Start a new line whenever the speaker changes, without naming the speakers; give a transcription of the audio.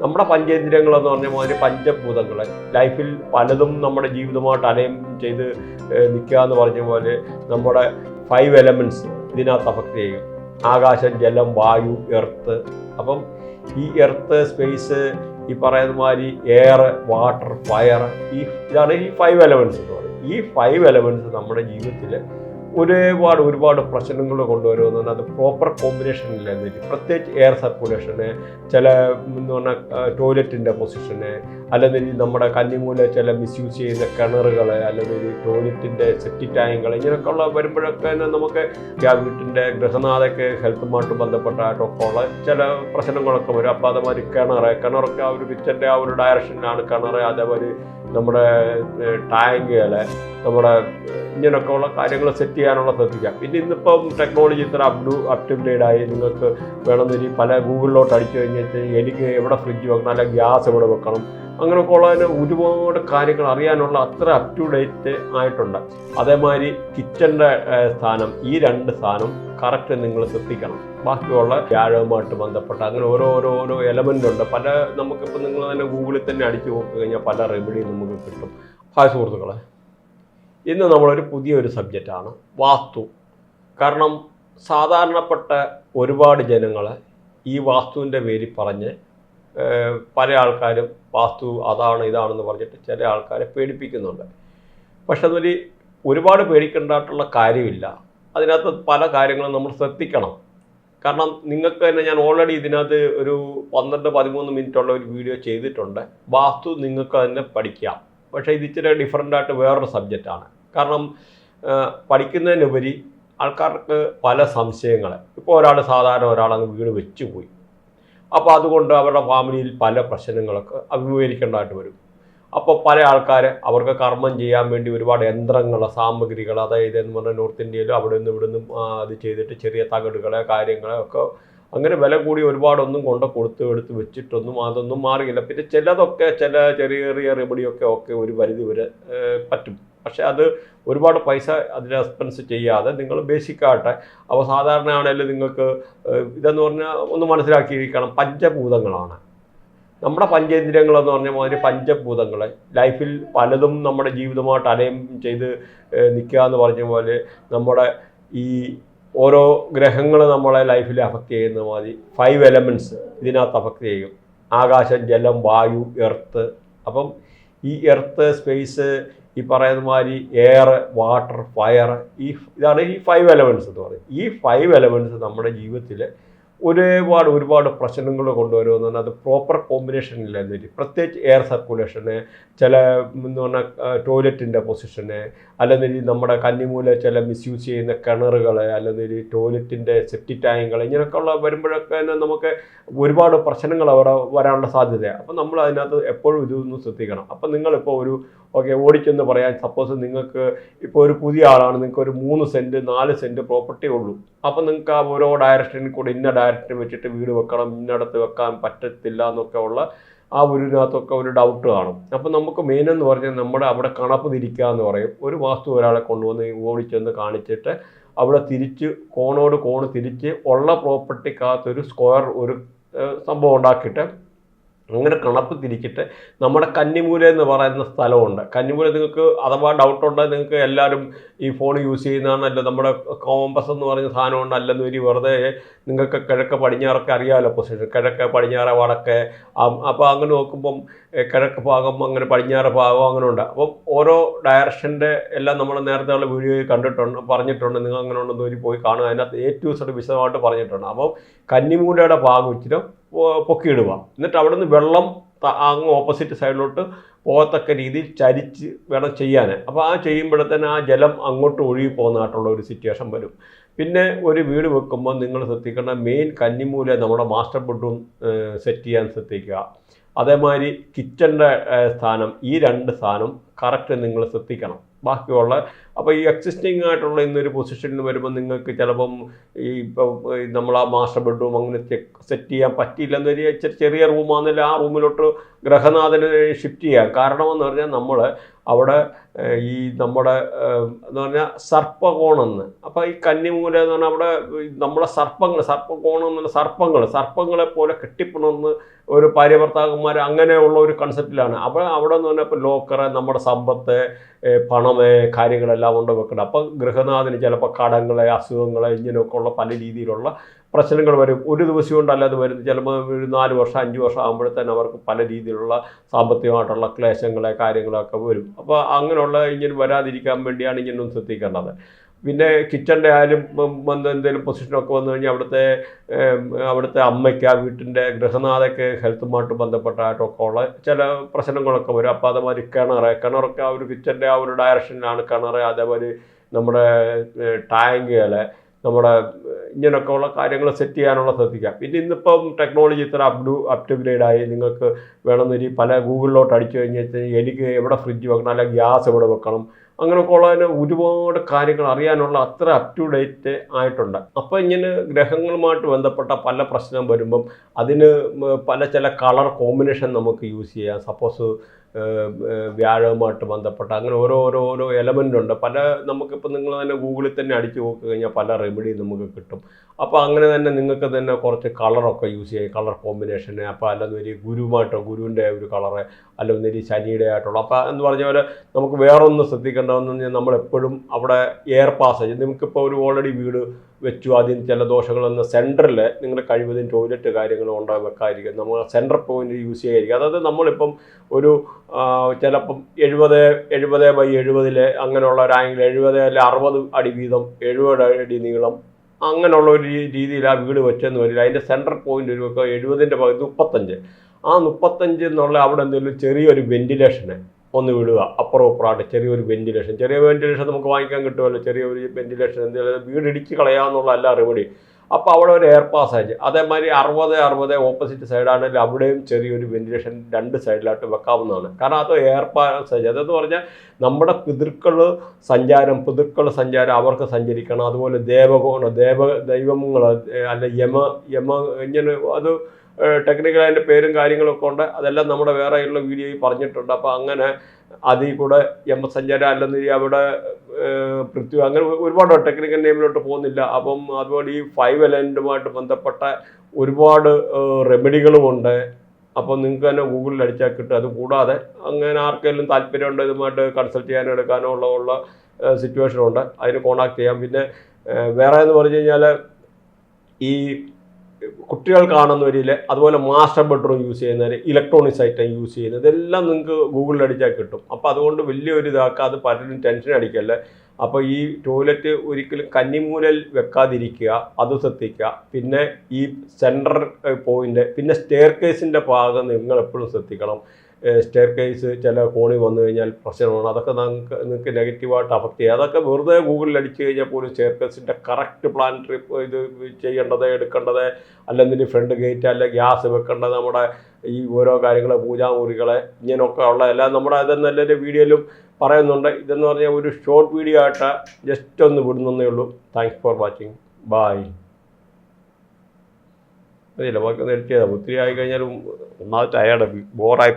നമ്മുടെ പഞ്ചേന്ദ്രിയങ്ങൾ എന്ന് പറഞ്ഞ മാതിരി പഞ്ചഭൂതങ്ങൾ ലൈഫിൽ പലതും നമ്മുടെ ജീവിതമായിട്ട് അലയം ചെയ്ത് നിൽക്കുക എന്ന് പറഞ്ഞ പോലെ നമ്മുടെ ഫൈവ് എലമെന്റ്സ് ഇതിനകത്ത് അഫക്റ്റ് ചെയ്യും. ആകാശം ജലം വായു എർത്ത് അപ്പം ഈ എർത്ത് സ്പേസ് ഈ പറയുന്ന മാതിരി എയർ വാട്ടർ ഫയർ ഈ ഇതാണ് ഈ ഫൈവ് എലമെന്റ്സ് എന്ന് പറയുന്നത്. ഈ ഫൈവ് എലമെന്റ്സ് നമ്മുടെ ജീവിതത്തിൽ ഒരുപാട് ഒരുപാട് പ്രശ്നങ്ങൾ കൊണ്ടുവരുമെന്നാണ് അത് പ്രോപ്പർ കോമ്പിനേഷൻ ഇല്ലായിരുന്നു പ്രത്യേകിച്ച് എയർ സർക്കുലേഷന് ചില എന്ന് പറഞ്ഞാൽ ടോയ്ലറ്റിന്റെ പൊസിഷന് അല്ലെങ്കിൽ നമ്മുടെ കന്നിമൂല ചില മിസ്യൂസ് ചെയ്യുന്ന കിണറുകൾ അല്ലെങ്കിൽ ടോയ്ലറ്റിന്റെ സെറ്റി ടാങ്കുകൾ ഇങ്ങനെയൊക്കെയുള്ള വരുമ്പോഴൊക്കെ നമുക്ക് വീട്ടിന്റെ ഗൃഹനാഥയ്ക്ക് ഹെൽത്തുമായിട്ട് ബന്ധപ്പെട്ടായിട്ടൊക്കെ ഉള്ള ചില പ്രശ്നങ്ങളൊക്കെ വരും. അപ്പോൾ അതേമാതിരി കിണർ കിണറൊക്കെ ആ ഒരു കിച്ചന്റെ ആ ഒരു ഡയറക്ഷനിലാണ് കിണർ അതേപോലെ നമ്മുടെ ടാങ്കുകൾ നമ്മുടെ ഇങ്ങനെയൊക്കെ ഉള്ള കാര്യങ്ങൾ സെറ്റ് ചെയ്യാനുള്ള ശ്രദ്ധിക്കാം. പിന്നെ ഇന്നിപ്പം ടെക്നോളജി ഇത്ര അപ്ഡു അപ് ആയി നിങ്ങൾക്ക് വേണമെന്നൊരു പല ഗൂഗിളിലോട്ട് അടിച്ചു കഴിഞ്ഞിട്ട് എനിക്ക് എവിടെ ഫ്രിഡ്ജ് വെക്കണം അല്ലെങ്കിൽ ഗ്യാസ് എവിടെ വെക്കണം അങ്ങനെയൊക്കെ ഉള്ളതിന് ഒരുപാട് കാര്യങ്ങൾ അറിയാനുള്ള അത്ര അപ് ടു ഡേറ്റ് ആയിട്ടുണ്ട്. അതേമാതിരി കിച്ചന്റെ സ്ഥാനം ഈ രണ്ട് സ്ഥാനം കറക്റ്റ് നിങ്ങൾ ശ്രദ്ധിക്കണം. ബാക്കിയുള്ള വ്യാഴവുമായിട്ട് ബന്ധപ്പെട്ട അങ്ങനെ ഓരോ ഓരോ ഓരോ എലമെന്റ് ഉണ്ട്. പല നമുക്കിപ്പോൾ നിങ്ങൾ തന്നെ ഗൂഗിളിൽ തന്നെ അടിച്ചു നോക്കി കഴിഞ്ഞാൽ പല റെമഡിയും നമുക്ക് കിട്ടും. ഹായ് സുഹൃത്തുക്കളെ. ഇന്ന് നമ്മളൊരു പുതിയൊരു സബ്ജക്റ്റാണ് വാസ്തു. കാരണം സാധാരണപ്പെട്ട ഒരുപാട് ജനങ്ങൾ ഈ വാസ്തുവിന്റെ പേരിൽ പറഞ്ഞ് പല ആൾക്കാരും വാസ്തു അതാണ് ഇതാണെന്ന് പറഞ്ഞിട്ട് ചില ആൾക്കാരെ പേടിപ്പിക്കുന്നുണ്ട്. പക്ഷെ അതൊരു ഒരുപാട് പേടിക്കേണ്ടതായിട്ടുള്ള കാര്യമില്ല. അതിനകത്ത് പല കാര്യങ്ങളും നമ്മൾ ശ്രദ്ധിക്കണം. കാരണം നിങ്ങൾക്ക് തന്നെ ഞാൻ ഓൾറെഡി ഇതിനകത്ത് ഒരു പന്ത്രണ്ട് പതിമൂന്ന് മിനിറ്റുള്ള ഒരു വീഡിയോ ചെയ്തിട്ടുണ്ട്. വാസ്തു നിങ്ങൾക്ക് തന്നെ പഠിക്കാം. പക്ഷേ ഇത് ഇച്ചിരി ഡിഫറെന്റായിട്ട് വേറൊരു സബ്ജക്റ്റാണ്. കാരണം പഠിക്കുന്നതിനുപരി ആൾക്കാർക്ക് പല സംശയങ്ങൾ ഇപ്പോൾ ഒരാൾ സാധാരണ ഒരാളങ്ങ് വീട് വെച്ച് പോയി അപ്പോൾ അതുകൊണ്ട് അവരുടെ ഫാമിലിയിൽ പല പ്രശ്നങ്ങളൊക്കെ അഭിമുഖീകരിക്കേണ്ടതായിട്ട് വരും. അപ്പോൾ പല ആൾക്കാർ അവർക്ക് കർമ്മം ചെയ്യാൻ വേണ്ടി ഒരുപാട് യന്ത്രങ്ങൾ സാമഗ്രികൾ അതായത് എന്ന് പറഞ്ഞാൽ നോർത്ത് ഇന്ത്യയിലും അവിടെ നിന്നും ഇവിടെ നിന്നും അത് ചെയ്തിട്ട് ചെറിയ തകടുകളെ കാര്യങ്ങളെ ഒക്കെ അങ്ങനെ വില കൂടി ഒരുപാടൊന്നും കൊണ്ട് കൊടുത്ത് എടുത്ത് വെച്ചിട്ടൊന്നും അതൊന്നും മാറിയില്ല. പിന്നെ ചിലതൊക്കെ ചില ചെറിയ ചെറിയ റെമഡിയൊക്കെ ഒക്കെ ഒരു പരിധി വരെ പറ്റും. പക്ഷേ അത് ഒരുപാട് പൈസ അതിന് എക്സ്പെൻസ് ചെയ്യാതെ നിങ്ങൾ ബേസിക്കായിട്ട് അപ്പോൾ സാധാരണ ആണെങ്കിലും നിങ്ങൾക്ക് ഇതെന്ന് പറഞ്ഞാൽ ഒന്ന് മനസ്സിലാക്കിയിരിക്കണം പഞ്ചഭൂതങ്ങളാണ്. നമ്മുടെ പഞ്ചേന്ദ്രിയങ്ങൾ എന്ന് പറഞ്ഞ മാതിരി പഞ്ചഭൂതങ്ങൾ ലൈഫിൽ പലതും നമ്മുടെ ജീവിതമായിട്ട് അലയം ചെയ്ത് നിൽക്കുക എന്ന് പറഞ്ഞ പോലെ നമ്മുടെ ഈ ഓരോ ഗ്രഹങ്ങൾ നമ്മളെ ലൈഫിൽ അഫക്റ്റ് ചെയ്യുന്ന മാതിരി ഫൈവ് എലമെന്റ്സ് ഇതിനകത്ത് അഫക്റ്റ് ചെയ്യും. ആകാശം ജലം വായു എർത്ത് അപ്പം ഈ എർത്ത് സ്പേസ് ഈ പറയുന്ന മാതിരി എയർ വാട്ടർ ഫയർ ഈ ഇതാണ് ഈ ഫൈവ് എലമെന്റ്സ് എന്ന് പറയുന്നത്. ഈ ഫൈവ് എലമെന്റ്സ് നമ്മുടെ ജീവിതത്തിൽ ഒരുപാട് ഒരുപാട് പ്രശ്നങ്ങൾ കൊണ്ടുവരുമെന്ന് അത് പ്രോപ്പർ കോമ്പിനേഷൻ ഇല്ലാന്നില്ല പ്രത്യേകിച്ച് എയർ സർക്കുലേഷന് ചില എന്ന് പറഞ്ഞാൽ ടോയ്ലറ്റിന്റെ പൊസിഷന് അല്ലെങ്കിൽ നമ്മുടെ കന്നിമൂല ചില മിസ്യൂസ് ചെയ്യുന്ന കിണറുകൾ അല്ലെങ്കിൽ ടോയ്ലറ്റിന്റെ സെപ്റ്റി ടാങ്കുകൾ ഇങ്ങനെയൊക്കെയുള്ള വരുമ്പോഴൊക്കെ നമുക്ക് ഒരുപാട് പ്രശ്നങ്ങൾ അവിടെ വരാനുള്ള സാധ്യതയാണ് അപ്പം നമ്മൾ അതിനകത്ത് എപ്പോഴും ഇതൊന്ന് ശ്രദ്ധിക്കണം. അപ്പം നിങ്ങളിപ്പോൾ ഒരു ഓക്കെ ഓടിച്ചെന്ന് പറയാൻ സപ്പോസ് നിങ്ങൾക്ക് ഇപ്പോൾ ഒരു പുതിയ ആളാണ് നിങ്ങൾക്ക് ഒരു മൂന്ന് സെന്റ് നാല് സെന്റ് പ്രോപ്പർട്ടി ഉള്ളൂ. അപ്പം നിങ്ങൾക്ക് ആ ഓരോ ഡയറക്ഷനിൽ കൂടെ ഇന്ന ഡയറക്ഷൻ വെച്ചിട്ട് വീട് വെക്കണം ഇന്നടത്ത് വെക്കാൻ പറ്റത്തില്ല എന്നൊക്കെ ഉള്ള ആ ഒരിനകത്തൊക്കെ ഒരു ഡൗട്ട് കാണും. അപ്പം നമുക്ക് മെയിൻ എന്ന് പറഞ്ഞാൽ നമ്മുടെ അവിടെ കണപ്പ് തിരിക്കുക എന്ന് പറയും. ഒരു വാസ്തു ഒരാളെ കൊണ്ടുവന്ന് ഓടിച്ചെന്ന് കാണിച്ചിട്ട് അവിടെ തിരിച്ച് കോണോട് കോണ് തിരിച്ച് ഉള്ള പ്രോപ്പർട്ടിക്കകത്തൊരു സ്ക്വയർ ഒരു സംഭവം ഉണ്ടാക്കിയിട്ട് അങ്ങനെ കണപ്പ് തിരിച്ചിട്ട് നമ്മുടെ കന്നിമൂല എന്ന് പറയുന്ന സ്ഥലമുണ്ട്. കന്നിമൂല നിങ്ങൾക്ക് അഥവാ ഡൗട്ട് ഉണ്ടെങ്കിൽ നിങ്ങൾക്ക് എല്ലാവരും ഈ ഫോൺ യൂസ് ചെയ്യുന്നതാണല്ലോ നമ്മുടെ കോമ്പസ് എന്ന് പറയുന്ന സാധനം അല്ലെന്ന് വരി വെറുതെ നിങ്ങൾക്ക് കിഴക്ക് പടിഞ്ഞാറൊക്കെ അറിയാമല്ലോ പൊസിഷൻ കിഴക്ക് പടിഞ്ഞാറ് വടക്ക്. അപ്പോൾ അങ്ങനെ നോക്കുമ്പം കിഴക്ക് ഭാഗം അങ്ങനെ പടിഞ്ഞാറ് ഭാഗം അങ്ങനെ ഉണ്ട്. അപ്പം ഓരോ ഡയറക്ഷന്റെ എല്ലാം നമ്മൾ നേരത്തെ ഉള്ള വീഡിയോയിൽ കണ്ടിട്ടുണ്ട് പറഞ്ഞിട്ടുണ്ട്. നിങ്ങൾ അങ്ങനെ ഉണ്ടെന്ന് വരി പോയി കാണുക. അതിനകത്ത് എ ടു സെഡ് വിശദമായിട്ട് പറഞ്ഞിട്ടുണ്ട്. അപ്പം കന്നിമൂലയുടെ ഭാഗം ഇച്ചിരി പൊക്കിയിടുക. എന്നിട്ട് അവിടെ നിന്ന് വെള്ളം അങ്ങ് ഓപ്പോസിറ്റ് സൈഡിലോട്ട് പോകത്തക്ക രീതിയിൽ ചരിച്ച് വേണം ചെയ്യാൻ. അപ്പോൾ ആ ചെയ്യുമ്പോഴത്തേന് ആ ജലം അങ്ങോട്ട് ഒഴുകി പോകുന്നതായിട്ടുള്ള ഒരു സിറ്റുവേഷൻ വരും. പിന്നെ ഒരു വീട് വെക്കുമ്പോൾ നിങ്ങൾ ശ്രദ്ധിക്കേണ്ട മെയിൻ കന്നിമൂല നമ്മുടെ മാസ്റ്റർ ബെഡ്റൂം സെറ്റ് ചെയ്യാൻ ശ്രദ്ധിക്കുക. അതേമാതിരി കിച്ചന്റെ സ്ഥാനം ഈ രണ്ട് സ്ഥാനം കറക്റ്റ് നിങ്ങൾ ശ്രദ്ധിക്കണം. ബാക്കിയുള്ള അപ്പോൾ ഈ എക്സിസ്റ്റിംഗ് ആയിട്ടുള്ള ഇന്നൊരു പൊസിഷനിൽ വരുമ്പോൾ നിങ്ങൾക്ക് ചിലപ്പം ഈ നമ്മൾ ആ മാസ്റ്റർ ബെഡ്റൂം അങ്ങനെ സെറ്റ് ചെയ്യാൻ പറ്റിയില്ലെന്ന് എന്നൊരു ചെറിയ റൂമാണെന്നില്ല ആ റൂമിലോട്ട് ഗ്രഹനാഥന് ഷിഫ്റ്റ് ചെയ്യാം. കാരണമെന്ന് പറഞ്ഞാൽ നമ്മൾ അവിടെ ഈ നമ്മുടെ എന്ന് പറഞ്ഞാൽ സർപ്പകോണെന്ന്. അപ്പോൾ ഈ കന്നിമൂല എന്ന് പറഞ്ഞാൽ അവിടെ നമ്മളെ സർപ്പങ്ങൾ സർപ്പകോണം എന്നുള്ള സർപ്പങ്ങൾ സർപ്പങ്ങളെ പോലെ കെട്ടിപ്പണന്ന് ഒരു ഭാര്യഭർത്താക്കന്മാർ അങ്ങനെയുള്ള ഒരു കൺസെപ്റ്റിലാണ് അപ്പോൾ അവിടെ എന്ന് പറഞ്ഞാൽ ഇപ്പോൾ ലോക്കറ് നമ്മുടെ സമ്പത്ത് പണമേ കാര്യങ്ങളെല്ലാം കൊണ്ട് വെക്കണം അപ്പോൾ ഗൃഹനാഥന് ചിലപ്പോൾ കടങ്ങളെ അസുഖങ്ങളെ ഇങ്ങനെയൊക്കെ ഉള്ള പല രീതിയിലുള്ള പ്രശ്നങ്ങൾ വരും. ഒരു ദിവസം കൊണ്ടല്ല അത് വരുന്നത്. ചിലപ്പോൾ ഒരു നാല് വർഷം അഞ്ച് വർഷം ആകുമ്പോഴത്തേന് അവർക്ക് പല രീതിയിലുള്ള സാമ്പത്തികമായിട്ടുള്ള ക്ലേശങ്ങളെ കാര്യങ്ങളൊക്കെ വരും. അപ്പോൾ അങ്ങനെയുള്ള ഇങ്ങനെ വരാതിരിക്കാൻ വേണ്ടിയാണ് ഇങ്ങനെ ഒന്ന് ശ്രദ്ധിക്കേണ്ടത്. പിന്നെ കിച്ചണിന്റെ ആയാലും വന്ന് എന്തെങ്കിലും പൊസിഷനൊക്കെ വന്നു കഴിഞ്ഞാൽ അവിടുത്തെ അവിടുത്തെ അമ്മയ്ക്ക് ആ വീട്ടിന്റെ ഗൃഹനാഥയ്ക്ക് ഹെൽത്തുമായിട്ട് ബന്ധപ്പെട്ടായിട്ടൊക്കെ ഉള്ള ചില പ്രശ്നങ്ങളൊക്കെ വരും. അപ്പോൾ അതേമാതിരി കിണർ കിണറൊക്കെ ആ ഒരു കിച്ചന്റെ ആ ഒരു ഡയറക്ഷനിലാണ് കിണർ അതേമാതിരി നമ്മുടെ ടാങ്കുകൾ നമ്മുടെ ഇങ്ങനെയൊക്കെ ഉള്ള കാര്യങ്ങൾ സെറ്റ് ചെയ്യാനുള്ള ശ്രദ്ധിക്കാം പിന്നെ ഇന്നിപ്പം ടെക്നോളജി ഇത്ര അപ്ഡു ടു ആയി. നിങ്ങൾക്ക് വേണമെന്നൊരു പല ഗൂഗിളിലോട്ട് അടിച്ചു കഴിഞ്ഞാൽ എനിക്ക് എവിടെ ഫ്രിഡ്ജ് വെക്കണം? അല്ലെങ്കിൽ ഗ്യാസ് എവിടെ വെക്കണം? അങ്ങനെയൊക്കെ ഉള്ളതിന് ഒരുപാട് കാര്യങ്ങൾ അറിയാനുള്ള അത്ര അപ് ടു ഡേറ്റ് ആയിട്ടുണ്ട്. അപ്പോൾ ഇങ്ങനെ ഗ്രഹങ്ങളുമായിട്ട് ബന്ധപ്പെട്ട പല പ്രശ്നം വരുമ്പം അതിന് പല ചില കളർ കോമ്പിനേഷൻ നമുക്ക് യൂസ് ചെയ്യാം. സപ്പോസ് വ്യാഴവുമായിട്ട് ബന്ധപ്പെട്ട അങ്ങനെ ഓരോ ഓരോ ഓരോ എലമെന്റ് ഉണ്ട്. പല നമുക്കിപ്പോൾ നിങ്ങൾ തന്നെ ഗൂഗിളിൽ തന്നെ അടിച്ചു നോക്കി കഴിഞ്ഞാൽ പല റെമഡി നമുക്ക് കിട്ടും. അപ്പോൾ അങ്ങനെ തന്നെ നിങ്ങൾക്ക് തന്നെ കുറച്ച് കളറൊക്കെ യൂസ് ചെയ്യാം. കളർ കോമ്പിനേഷൻ അപ്പോൾ അല്ലെന്ന് ഒരു ഗുരുവുമായിട്ടോ ഗുരുവിന്റെ ഒരു കളറ് അല്ലെന്നൊരു ശനിയുടെ ആയിട്ടുള്ള. അപ്പോൾ എന്ന് പറഞ്ഞ പോലെ നമുക്ക് വേറൊന്ന് ശ്രദ്ധിക്കേണ്ടതെന്ന് പറഞ്ഞാൽ നമ്മളെപ്പോഴും അവിടെ എയർ പാസേജ് നമുക്കിപ്പോൾ ഒരു ഓൾറെഡി വീട് വെച്ചു. ആദ്യം ചില വന്ന സെന്ററിൽ നിങ്ങൾ കഴിവതും ടോയ്ലറ്റ് കാര്യങ്ങളും ഉണ്ടാകാൻ വെക്കാതിരിക്കും നമ്മൾ സെന്റർ പോയിന്റ് യൂസ് ചെയ്യാതിരിക്കും അതായത് നമ്മളിപ്പം ഒരു ചിലപ്പം എഴുപത് എഴുപത് ബൈ എഴുപതിൽ അങ്ങനെയുള്ള ഒരു ആംഗിൾ എഴുപത് അല്ലെ അറുപത് അടി വീതം എഴുപത് അടി നീളം അങ്ങനെയുള്ള ഒരു രീതിയിൽ ആ വീട് വെച്ചെന്ന് വരില്ല. അതിന്റെ സെന്റർ പോയിന്റ് ഒരു എഴുപതിന്റെ പകുതി മുപ്പത്തഞ്ച്. ആ മുപ്പത്തഞ്ച് എന്നുള്ള അവിടെ എന്തെങ്കിലും ചെറിയൊരു വെന്റിലേഷന് ഒന്ന് വിടുക. അപ്പുറം ചെറിയൊരു വെന്റിലേഷൻ ചെറിയ വെന്റിലേഷൻ നമുക്ക് വാങ്ങിക്കാൻ കിട്ടുമല്ലോ. ചെറിയൊരു വെന്റിലേഷൻ എന്തെങ്കിലും വീട് ഇടിച്ച് കളയാമെന്നുള്ള എല്ലാ റെമഡി അപ്പോൾ അവിടെ ഒരു എയർ പാസേജ് അതേമാതിരി അറുപത് അറുപത് ഓപ്പോസിറ്റ് സൈഡാണെങ്കിൽ അവിടെയും ചെറിയൊരു വെന്റിലേഷൻ രണ്ട് സൈഡിലായിട്ട് വെക്കാവുന്നതാണ്. കാരണം അത് എയർ പാസേജ് അതെന്ന് പറഞ്ഞാൽ നമ്മുടെ പിതൃക്കൾ സഞ്ചാരം പിതൃക്കൾ സഞ്ചാരം അവർക്ക് സഞ്ചരിക്കണം. അതുപോലെ ദേവകോണ ദേവ ദൈവങ്ങൾ അല്ല യമ യമ ഇങ്ങനെ അത് ടെക്നിക്കൽ അതിന്റെ പേരും കാര്യങ്ങളൊക്കെ ഉണ്ട്. അതെല്ലാം നമ്മുടെ വേറെയുള്ള വീഡിയോയിൽ പറഞ്ഞിട്ടുണ്ട്. അപ്പോൾ അങ്ങനെ അതിൽ കൂടെ എം എസ് സഞ്ചാര അല്ലെന്ന് അവിടെ പൃഥ്വി അങ്ങനെ ഒരുപാട് ടെക്നിക്കൽ നെയിമിലോട്ട് പോകുന്നില്ല. അപ്പം അതുപോലെ ഈ ഫൈവ് എലമെന്റുമായിട്ട് ബന്ധപ്പെട്ട ഒരുപാട് റെമഡികളുമുണ്ട് അപ്പോൾ നിങ്ങൾക്ക് തന്നെ ഗൂഗിളിൽ അടിച്ചാൽ കിട്ടും. അത് കൂടാതെ അങ്ങനെ ആർക്കെങ്കിലും താല്പര്യമുണ്ട് ഇതുമായിട്ട് കൺസൾട്ട് ചെയ്യാനോ എടുക്കാനോ ഉള്ള ഉള്ള സിറ്റുവേഷനുണ്ട് അതിന് കോണ്ടാക്ട് ചെയ്യാം. പിന്നെ വേറെ എന്ന് പറഞ്ഞു കഴിഞ്ഞാൽ ഈ കുട്ടികൾ കാണുന്നവരിൽ അതുപോലെ മാസ്റ്റർ ബെഡ്റൂം യൂസ് ചെയ്യുന്നവർ ഇലക്ട്രോണിക്സ് ഐറ്റം യൂസ് ചെയ്യുന്നത് ഇതെല്ലാം നിങ്ങൾക്ക് ഗൂഗിളിൽ അടിച്ചാൽ കിട്ടും. അപ്പോൾ അതുകൊണ്ട് വലിയൊരു ഇതാക്കാതെ പലരും ടെൻഷൻ അടിക്കല്ലേ? അപ്പോൾ ഈ ടോയ്ലറ്റ് ഒരിക്കലും കന്നിമൂലൽ വെക്കാതിരിക്കുക അത് ശ്രദ്ധിക്കുക. പിന്നെ ഈ സെൻട്രൽ പോയിന്റ് പിന്നെ സ്റ്റെയർ കേസിന്റെ ഭാഗം നിങ്ങൾ എപ്പോഴും ശ്രദ്ധിക്കണം. സ്റ്റെയർ കേസ് ചില കോണി വന്നു കഴിഞ്ഞാൽ പ്രശ്നമാണ്. അതൊക്കെ നിങ്ങൾക്ക് നിങ്ങൾക്ക് നെഗറ്റീവായിട്ട് അഫക്റ്റ് ചെയ്യുക അതൊക്കെ വെറുതെ ഗൂഗിളിൽ അടിച്ചു കഴിഞ്ഞാൽ പോലും സ്റ്റെയർ കേസിന്റെ കറക്റ്റ് പ്ലാൻ ട്രിപ്പ് ഇത് ചെയ്യേണ്ടത് എടുക്കേണ്ടത് അല്ലെങ്കിൽ ഫ്രണ്ട് ഗേറ്റ് അല്ല ഗ്യാസ് വെക്കേണ്ടത് നമ്മുടെ ഈ ഓരോ കാര്യങ്ങൾ പൂജാമുറികളെ ഇങ്ങനെയൊക്കെ ഉള്ള എല്ലാം നമ്മുടെ അത് നല്ലൊരു വീഡിയോയിലും പറയുന്നുണ്ട്. ഇതെന്ന് പറഞ്ഞാൽ ഒരു ഷോർട്ട് വീഡിയോ ആയിട്ട് ജസ്റ്റ് ഒന്ന് വിടുന്നേ ഉള്ളൂ. താങ്ക്സ് ഫോർ വാച്ചിങ് ബായ് അറിയില്ല ബാക്കി ഒന്ന് എഡിറ്റ് ചെയ്താൽ ഒത്തിരി ആയി കഴിഞ്ഞാലും ഒന്നാമത്തെ ടയർഡ് ബോറായി